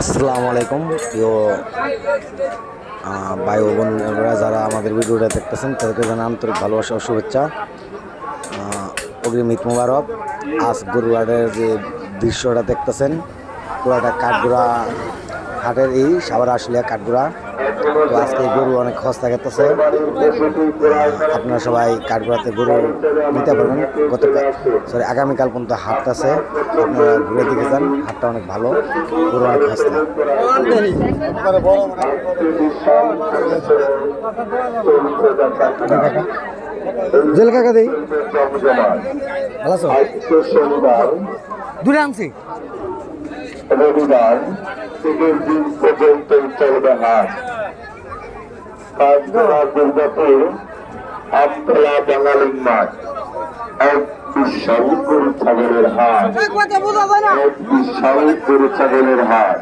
আসসালামু আলাইকুম। প্রিয় ভাই ও বোনেরা যারা আমাদের ভিডিওটা দেখতেছেন, তাদেরকে জানা আন্তরিক ভালোবাসা ও শুভেচ্ছা। অগ্রিম ঈদ মুবারক। আজ গরুয়ারের যে দৃশ্যটা দেখতেছেন, পুরাটা কাঠগুড়া হাটের এই সাবার আসলে কাঠগুড়া। তো আজকে গরু অনেক সস্তা খেতেছে আপনারা সবাই কাঠগুড়াতে গরু নিতে পারবেন। গত সরি আগামীকাল পর্যন্ত হাট আছে। আপনারা ঘুরে দেখে যান হাটটা অনেক ভালো গরু অনেক সস্তা। জেল কাকা দেই। ভালো আছো? দূরে আনছি। রবিবার থেকে দিন পর্যন্ত চলবে হাট কাজগড়া দুর্গাপুর আমতলা বাঙালি মাঠ এক বিশাল গরু ছাগলের হাট। এক বিশাল গরু ছাগলের হাট।